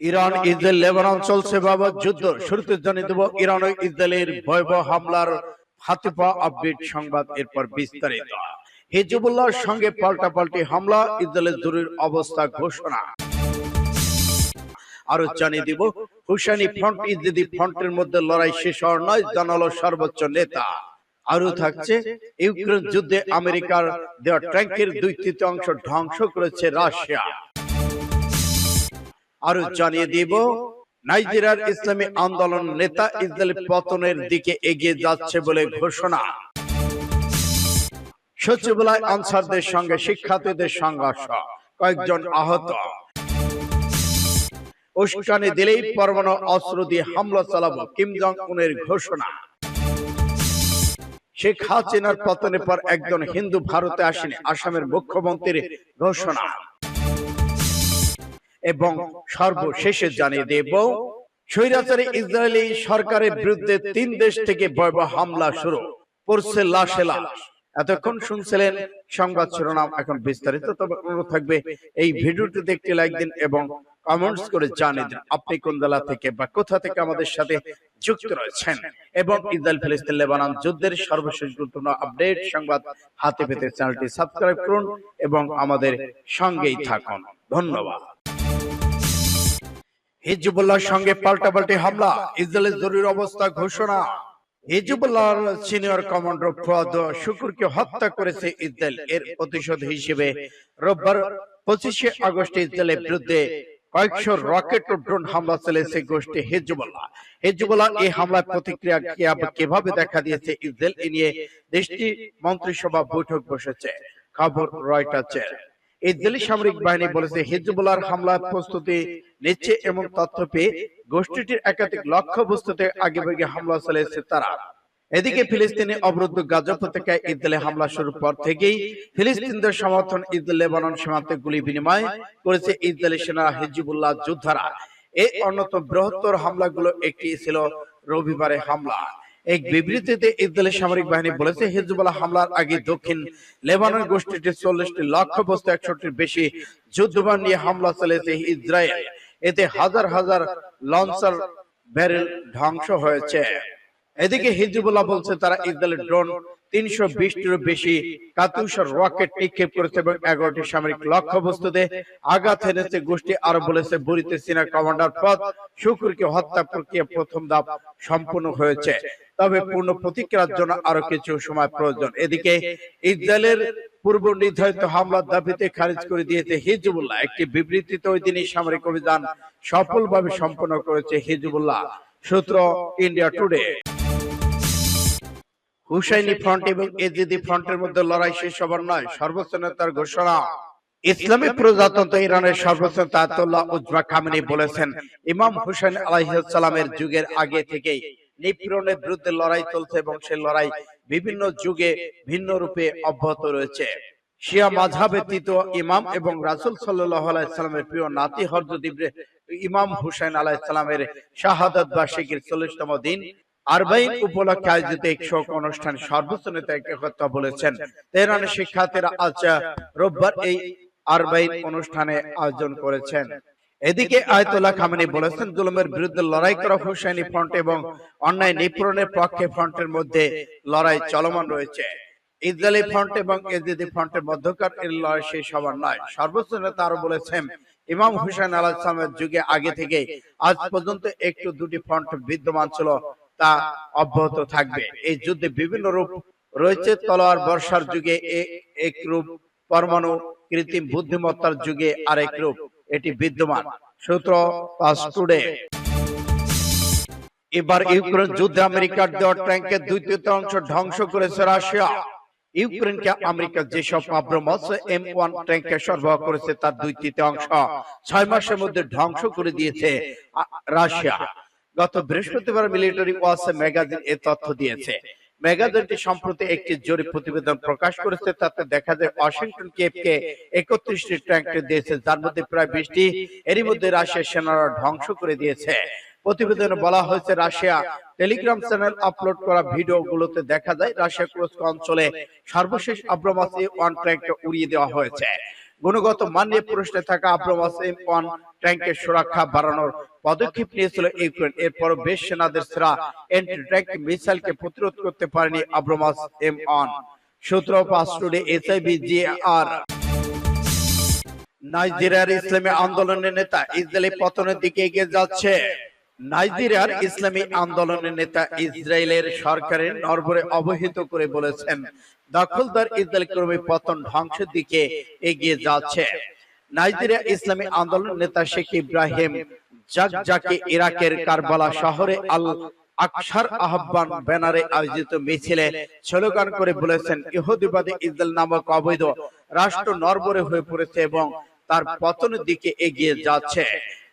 Iran Israel Lebanon চলছে বাবা যুদ্ধ। শুরুতে জানিয়ে দেব ইরান ও ইসরায়েলের ভয়াবহ হামলার হাতে পাওয়া আপডেট সংবাদ এরপর বিস্তারিত। হিজবুল্লাহর সঙ্গে পাল্টা পাল্টাপাল্টি হামলা ইসরায়েলের জরুরি অবস্থা ঘোষণা। আরও জানিয়ে দিব হুসাইনি ফ্রন্ট ইসরায়েলি ফ্রন্টের মধ্যে লড়াই শেষ হওয়ার নয় জানালো সর্বোচ্চ নেতা। আরও থাকছে ইউক্রেন যুদ্ধে আমেরিকার দেওয়া ট্যাঙ্কের দুই তৃতীয়াংশ ধ্বংস করেছে রাশিয়া। আরও জানিয়ে দিব নাইজেরিয়ার ইসলামী আন্দোলন নেতা ইসরায়েল পতনের দিকে এগিয়ে যাচ্ছে বলে ঘোষণা। সচিবালয় আনসারদের সঙ্গে শিক্ষার্থীদের সংঘর্ষ। কয়েকজন আহত। উস্কানি দিলেই পরমাণু অস্ত্র দিয়ে হামলা চালাবো। কিম জং উনের ঘোষণা। শেখ হাসিনার পতনের পর একজন হিন্দু ভারতে আসেনি আসামের মুখ্যমন্ত্রীর ঘোষণা। এবং সর্বশেষে জানিয়ে দেব, স্বৈরাচারী ইসরায়েলি সরকারের বিরুদ্ধে তিন দেশ থেকে ভয়াবহ হামলা শুরু পড়ছে লাশে লাশ। এতক্ষণ শুনছিলেন সংবাদ শিরোনাম, এখন বিস্তারিত তবে অনুরোধ থাকবে এই ভিডিওটি দেখতে লাইক দিন এবং কমেন্টস করে জানিয়ে দিন আপনি কোন জেলা থেকে বা কোথা থেকে আমাদের সাথে যুক্ত রয়েছেন এবং ইসরায়েল ফিলিস্তিন লেবানন যুদ্ধের সর্বশেষ গুরুত্বপূর্ণ আপডেট সংবাদ হাতে পেতে চ্যানেলটি সাবস্ক্রাইব করুন এবং আমাদের সঙ্গেই থাকুন। ধন্যবাদ। হিজবুল্লাহর সঙ্গে পাল্টাপাল্টি হামলা, ইসরায়েলের জরুরি অবস্থা ঘোষণা। হিজবুল্লাহর সিনিয়র কমান্ডার ফুয়াদ শুকুরকে হত্যা করেছে ইসরায়েল, এর প্রতিশোধ হিসেবে। রোববার পঁচিশে আগস্ট ইসরায়েলের বিরুদ্ধে কয়েকশো রকেট ও ড্রোন হামলা চালিয়েছে গোষ্ঠী হিজবুল্লাহ। হিজবুল্লাহ এই হামলার প্রতিক্রিয়া কীভাবে দেখা দিয়েছে ইসরায়েল, এ নিয়ে দেশটি মন্ত্রিসভা বৈঠক বসেছে। খবর রয়টার্সের। ইসরায়েলি সামরিক বাহিনী বলেছে হিজবুল্লাহর হামলার প্রস্তুতি নিচ্ছে এবং তথ্য পেয়ে গোষ্ঠীটির একাধিক লক্ষ্য বস্তুতে আগে ভাগে হামলা চালিয়েছে তারা। এদিকে ফিলিস্তিনি অবরুদ্ধ গাজা উপত্যকায় ইসরায়েলে হামলা শুরুর পর থেকেই ফিলিস্তিনদের সমর্থন ইসরায়েল লেবানন সীমান্তে গুলি বিনিময় করেছে ইসরায়েলি সেনারা হিজবুল্লাহ যোদ্ধারা। এই অন্যতম বৃহত্তর হামলাগুলো একটি ছিল রবিবারে হামলা। এক বিবৃতিতে ইসরায়েলের সামরিক বাহিনী বলেছে, হিজবুল্লাহ হামলার আগে দক্ষিণ লেবানন গোষ্ঠীটি চল্লিশটি লক্ষ্য বস্তু একষট্টির বেশি যুদ্ধবান নিয়ে হামলা চালিয়েছে ইসরায়েল। এতে হাজার হাজার লঞ্চার ব্যারেল ধ্বংস হয়েছে। এদিকে হিজবুল্লাহ বলছে, তারা ইসরায়েলের ড্রোন তিনশো বিশটিরও বেশি কাতুষার রকেট নিক্ষেপ করেছে এবং এগারোটি সামরিক লক্ষ্য বস্তুতে আঘাত এনেছে গোষ্ঠী আরও বলেছে, বুড়িতে চীনা কমান্ডার পদ, শুকুরকে হত্যা প্রক্রিয়া প্রথম ধাপ সম্পূর্ণ হয়েছে। তবে পূর্ণ প্রতিক্রিয়ার জন্য আরও কিছু সময় প্রয়োজন। এদিকে ইসরায়েলের পূর্ব নির্ধারিত হামলার দাবিতে খারিজ করে দিয়েছে হিজবুল্লাহ। একটি বিবৃতিতে ওই দিনই সামরিক অভিযান সফলভাবে সম্পন্ন করেছে হিজবুল্লাহ। সূত্র ইন্ডিয়া টুডে। হুসাইনি ফ্রন্ট এবং এজিদি ফ্রন্টের মধ্যে লড়াই শেষ হবার নয়। সর্বোচ্চ নেতার ঘোষণা। ইসলামী প্রজাতন্ত্র ইরানের সর্বোচ্চ নেতা আয়াতুল্লাহ উজমা খামেনি বলেছেন। ইমাম হুসেন আলাইহিসসালামের যুগের আগে থেকেই নিপীড়নের বিরুদ্ধে লড়াই চলছে এবং সেই লড়াই বিভিন্ন যুগে ভিন্ন রূপে অব্যাহত রয়েছে। শিয়া মাঝহাবে তৃতীয় ইমাম এবং রাসূল আলাইহি প্রিয় নাতি ইব্রাহিম ইমাম হুসাইন আলাইহিস সালামের শাহাদাত বার্ষিকীর 40তম দিন আরবাইন উপলক্ষে আয়োজিত এক শোক অনুষ্ঠান সর্বোচ্চ নেতা একটি কথা বলেছেন। শিক্ষার্থীরা আজ রোববার এই আরবাইন অনুষ্ঠানে আয়োজন করেছেন। এদিকে আয়তুল্লাহ খামেনি বলেছেন জুলুমের বিরুদ্ধে লড়াই করা হুসাইনি ফ্রন্ট এবং অন্যায় নিপূরণের পক্ষে ফ্রন্টের মধ্যে লড়াই চলমান রয়েছে। ইসরায়েলি ফ্রন্ট এবং এজিদি ফ্রন্টের মধ্যকার এই লড়াই শেষ হবার নয়। সর্বোচ্চ নেতা আরও বলেছেন ইমাম হুসেন আলাহ ইসলামের যুগে আগে থেকে আজ পর্যন্ত একটু দুটি ফ্রন্ট বিদ্যমান ছিল তা অব্যাহত থাকবে। এই যুদ্ধে বিভিন্ন রূপ রয়েছে। তলোয়ার বর্ষার যুগে এক রূপ, পরমাণু, কৃত্রিম বুদ্ধিমত্তার যুগে আরেক রূপ। এটি বিদ্যমান। সূত্র পাস টুডে। এবার ইউক্রেন যুদ্ধে আমেরিকার দেওয়া ট্যাঙ্কের দুই তৃতীয়াংশ ধ্বংস করেছে রাশিয়া। ইউক্রেনকে আমেরিকা যেসব আব্রমস এম ওয়ান ট্যাঙ্কে সরবরাহ করেছে, তার দুই তৃতীয়াংশ ছয় মাসের মধ্যে ধ্বংস করে দিয়েছে রাশিয়া। গত বৃহস্পতিবার মিলিটারি ওয়াচ ম্যাগাজিন এ তথ্য দিয়েছে। ম্যাগাজিনটি সম্প্রতি একটি জরিপ প্রতিবেদন প্রকাশ করেছে, তাতে দেখা যায় ওয়াশিংটন কেপকে একত্রিশটি ট্যাঙ্ক দিয়েছে, যার মধ্যে প্রায় বিশটি এরই মধ্যে রাশিয়ার সেনারা ধ্বংস করে দিয়েছে। প্রতিবেদনে বলা হয়েছে, রাশিয়া টেলিগ্রাম চ্যানেল আপলোড করা ভিডিওগুলোতে দেখা যায়, রাশিয়া কুরস্ক অঞ্চলে সর্বশেষ আব্রামাসি ওয়ান ট্র্যাকটা উড়িয়ে দেওয়া হয়েছে। গুণগত মান নিয়ে প্রশ্নে থাকা আব্রামাস এম ওয়ান ট্যাঙ্কের সুরক্ষা বাড়ানোর পদক্ষেপ নিয়েছিল ইউক্রেন। এরপর বেশ সেনাদের সেরা ট্যাঙ্ক মিসাইলকে প্রতিরোধ করতে পারেনি আব্রামাস এম ওয়ান। সূত্র পাস টুডে এসআইবি জিআর। নাইজেরিয়ার ইসলামী আন্দোলনের নেতা ইসরায়েলি পতনের দিকে এগিয়ে যাচ্ছে। নাইজেরিয়ার ইসলামী আন্দোলনের নেতা ইসরায়েলের সরকারের নরবরে অবহিত করে বলেছেন, দখলদার ইসরায়েল ক্রমে পতন ধ্বংসের দিকে এগিয়ে যাচ্ছে। নাইজেরিয়া ইসলামী আন্দোলন নেতা শেখ ইব্রাহিম জাকজাকে ইরাকের কারবালা শহরে আল আকসার আহ্বান ব্যানারে আয়োজিত মিছিলে স্লোগান করে বলেছেন ইহুদিবাদী ইসরায়েল নামক অবৈধ রাষ্ট্র নরবরে হয়ে পড়েছে এবং তার পতনের দিকে এগিয়ে যাচ্ছে।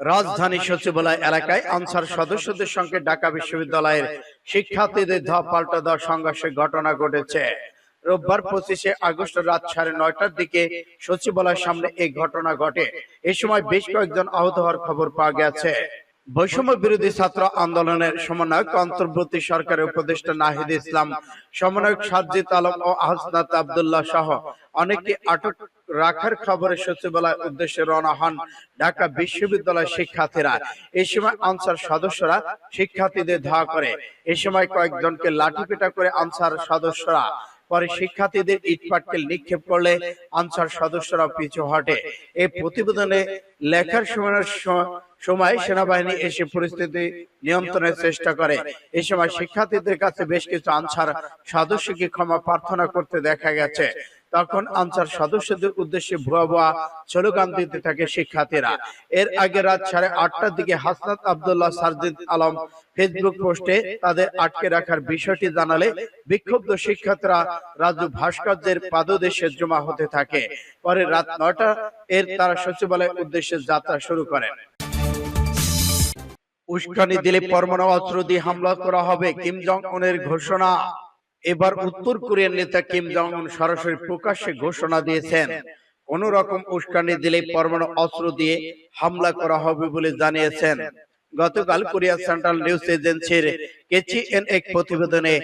রাজধানী সচিবালয় এলাকায় আনসার সদস্যদের সঙ্গে ঢাকা বিশ্ববিদ্যালয়ের শিক্ষার্থীদের ধপ পাল্টা দেওয়ার সংঘর্ষের ঘটনা ঘটেছে। রোববার পঁচিশে আগস্ট রাত সাড়ে নয়টার দিকে সচিবালয়ের সামনে এই ঘটনা ঘটে। এ সময় বেশ কয়েকজন আহত হওয়ার খবর পাওয়া গেছে। বৈষম্য বিরোধী ছাত্র আন্দোলনের সমন্বয়ক অন্তর্বর্তী সরকারের উপদেষ্টা নাহিদ ইসলাম, সমন্বয়ক সাজ্জিদ আলম ও আহসনাত আবদুল্লাহ সহ অনেকে আটক রাখার খবরে সচিবালয় উদ্দেশ্যে রওনা হন ঢাকা বিশ্ববিদ্যালয় শিক্ষার্থীরা। এই সময় আনসার সদস্যরা শিক্ষার্থীদের ধাওয়া করে। এ সময় কয়েকজনকে লাঠিপেটা করে আনসার সদস্যরা পরে শিক্ষার্থীদের ইটপাটকেল নিক্ষেপ করলে আনসার সদস্যরা পিছু হটে। এই প্রতিবেদনে লেখার সময়ের সময় সেনাবাহিনী এসে পরিস্থিতি নিয়ন্ত্রণের চেষ্টা করে। এ সময় শিক্ষার্থীদের কাছে বেশ কিছু আনসার সদস্যকে ক্ষমা প্রার্থনা করতে দেখা গেছে। তখন আনসার সদস্যদের উদ্দেশ্যে ভুয়া ভুয়া স্লোগান দিতে থাকে শিক্ষার্থীরা। এর আগে রাত সাড়ে আটটার দিকে হাসনাত আবদুল্লাহ সারজিদ আলম ফেসবুক পোস্টে তাদের আটকে রাখার বিষয়টি জানালে বিক্ষুব্ধ শিক্ষার্থীরা রাজু ভাস্কর্যের পাদদেশে জমা হতে থাকে। পরে রাত নয়টা এর তারা সচিবালয়ের উদ্দেশ্যে যাত্রা শুরু করেন। উস্কানি দিলে পরমাণু অস্ত্র দিয়ে হামলা করা হবে। কিম জং উনের ঘোষণা। এবার উত্তর কোরিয়ার নেতা কিম জং উন সরাসরি প্রকাশ্যে ঘোষণা দিয়েছেন, কোন রকম উস্কানি দিলে পরমাণু অস্ত্র দিয়ে হামলা করা হবে বলে জানিয়েছেন। গতকাল কোরিয়া সেন্ট্রাল নিউজ এজেন্সির কেচিএন এক প্রতিবেদনে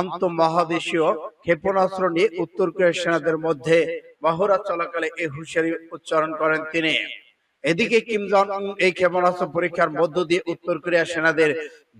আন্তঃমহাদেশীয় ক্ষেপণাস্ত্র নিয়ে উত্তর কোরিয়ার সেনাদের মধ্যে মহড়া চলাকালে এই হুঁশিয়ারি উচ্চারণ করেন তিনি। এদিকে কিম জং উন এই ক্ষেপণাস্ত্র পরীক্ষার মধ্য দিয়ে উত্তর কোরিয়া সেনাদের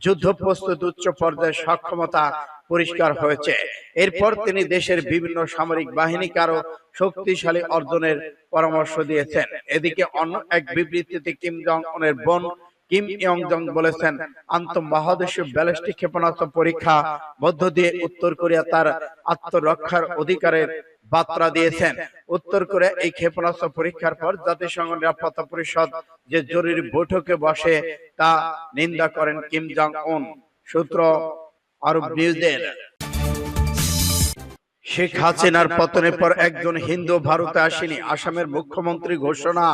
যুদ্ধ প্রস্তুত উচ্চ পর্যায়ের সক্ষমতা পরিষ্কার হয়েছে। এরপর তিনি দেশের বিভিন্ন সামরিক বাহিনীকে আরও শক্তিশালী অর্জনের পরামর্শ দিয়েছেন। এদিকে অন্য এক বিবৃতিতে কিম জং উনের বোন কিম ইয়ং জং বলেছেন আন্তঃমহাদেশীয় ব্যালিস্টিক ক্ষেপণাস্ত্র পরীক্ষা মধ্য দিয়ে উত্তর কোরিয়া তার আত্মরক্ষার অধিকারের বার্তা দিয়েছেন। উত্তর কোরিয়া এই ক্ষেপণাস্ত্র পরীক্ষার পর জাতিসংঘ নিরাপত্তা পরিষদ যে জরুরি বৈঠকে বসে তা নিন্দা করেন কিম জং উন সূত্র শেখ হাসিনার পতনের পর একজন হিন্দু ভারতে আসেনি, আসামের মুখ্যমন্ত্রী ঘোষণা।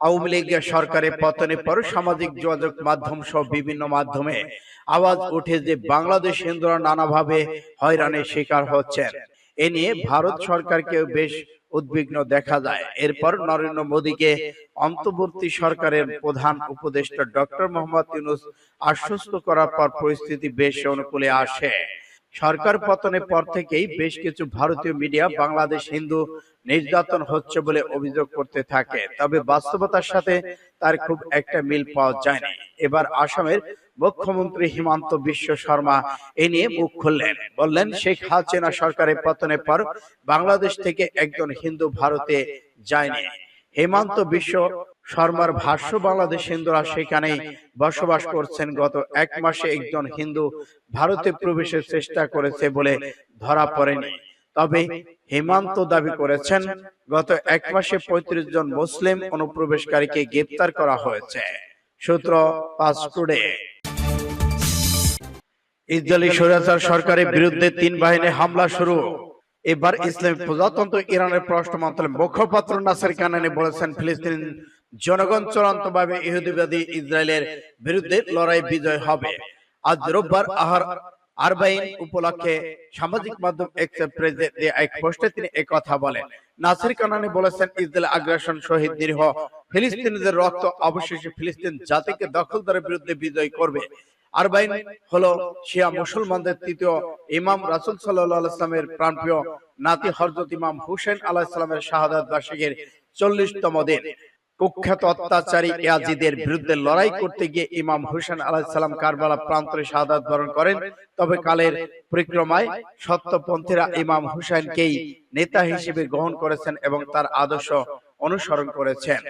আওয়ামী লীগের সরকারের পতনের পর সামাজিক যোগাযোগ মাধ্যম সহ বিভিন্ন মাধ্যমে আওয়াজ উঠে যে বাংলাদেশ হিন্দুরা নানাভাবে হয়রানির শিকার হচ্ছেন। এ নিয়ে ভারত সরকারকে বেশ উদ্বিগ্ন দেখা যায়। এরপর নরেন্দ্র মোদীকে অন্তর্বর্তী সরকারের প্রধান উপদেষ্টা ডক্টর মোহাম্মদ ইউনুস আশ্বস্ত করার পর পরিস্থিতি বেশ অনুকূলে আসে। সরকার পতনের পর থেকেই বেশ কিছু ভারতীয় মিডিয়া বাংলাদেশ হিন্দু নির্যাতন হচ্ছে বলে অভিযোগ করতে থাকে। তবে বাস্তবতার সাথে তার খুব একটা মিল পাওয়া যায়নি। এবার আসামের মুখ্যমন্ত্রী হিমন্ত বিশ্ব শর্মা এ নিয়ে মুখ খুললেন। বললেন শেখ হাসিনা সরকারের পতনের পর বাংলাদেশ থেকে একজন হিন্দু ভারতে যায়নি। হেমন্ত বিশ্ব শর্মার ভাষ্য বাংলাদেশ হিন্দুরা সেখানেই বসবাস করছেন। গত এক মাসে একজন হিন্দু ভারতে প্রবেশের চেষ্টা করেছে বলে ধরা পড়েনি। তবে হেমান্ত দাবি করেছেন, গত এক মাসে পঁয়ত্রিশ জন মুসলিম অনুপ্রবেশকারীকে গ্রেপ্তার করা হয়েছে। সূত্র পাঁচ টুডে। ইসরায়েলি সরকারের বিরুদ্ধে তিন বাহিনী হামলা শুরু। এবার ইসলামী প্রজাতন্ত্র ইরানের পররাষ্ট্র মন্ত্রণালয়ের মুখপাত্র নাসের কানানি বলেছেন ফিলিস্তিন জনগণ চূড়ান্তভাবে ইহুদিবাদী ইসরায়েলের বিরুদ্ধে লড়াই বিজয় হবে। আজ রোববার আহার আরবাইন উপলক্ষে সামাজিক মাধ্যম এক পোস্টে তিনি কথা বলেন। নাসির কানানি বলেছেন ইসরায়েল আগ্রাসন শহীদ নিরীহ। ফিলিস্তিনিদের রক্ত অবশেষে ফিলিস্তিন জাতিকে দখলদারের বিরুদ্ধে বিজয় করবে। আরবাইন হলো শিয়া মুসলমানদের তৃতীয় ইমাম রাসুল সাল্লাহ ইসলামের প্রাণপ্রিয় নাতি হজরত ইমাম হুসেন আলাহ ইসলামের শাহাদাত বার্ষিকীর চল্লিশতম দিন। কুখ্যাত অত্যাচারী ইয়াজিদের বিরুদ্ধে লড়াই করতে গিয়ে ইমাম হুসেন আলাহিসাল্লাম কারবালা প্রান্তরে শাহাদাত বরণ করেন। তবে কালের পরিক্রমায় সত্যপন্থীরা ইমাম হুসেনকেই নেতা হিসেবে গ্রহণ করেছেন এবং তার আদর্শ অনুসরণ করেছেন।